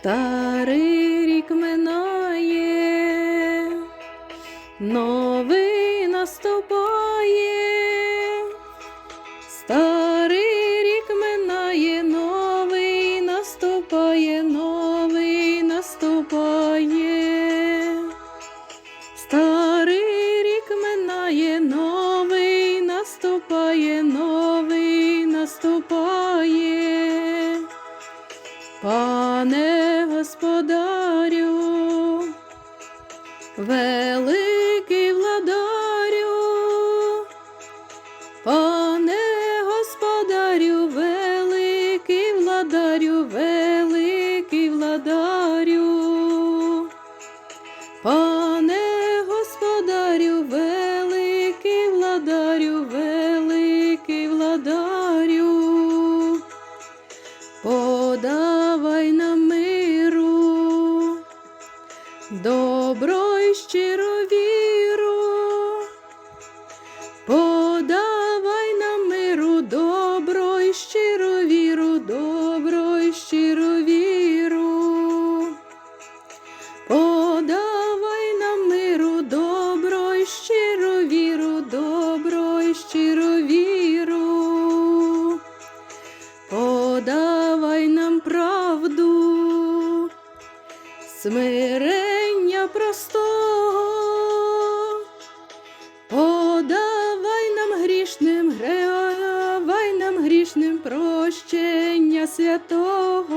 старий рік минає, новий наступає. Пане господарю, великий владарю, пане господарю, великий владарю, великий владарю. Пане господарю, великий владарю, великий владарю, добро і щиру віру, подавай нам миру, добро і щиру віру, добро і щиру віру. Подавай нам миру, добро і щиру віру, добро і щиру віру. Подавай нам правду, смирення простого. Подавай нам грішним, гревай нам грішним прощення святого.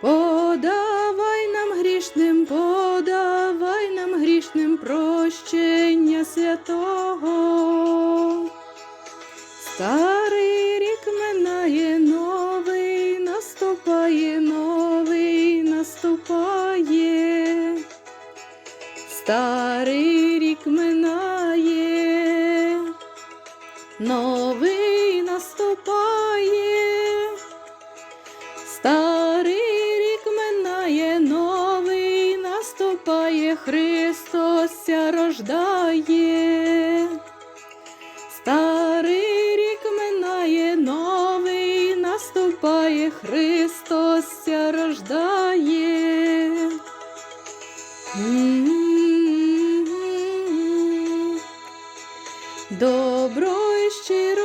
Подавай нам грішним, подавай нам грішним прощення святого. Старий рік минає, новий наступає. Старий рік минає, новий наступає, Христос рождає. Старий рік минає, новий наступає, Христос ся рождає. добро щиро.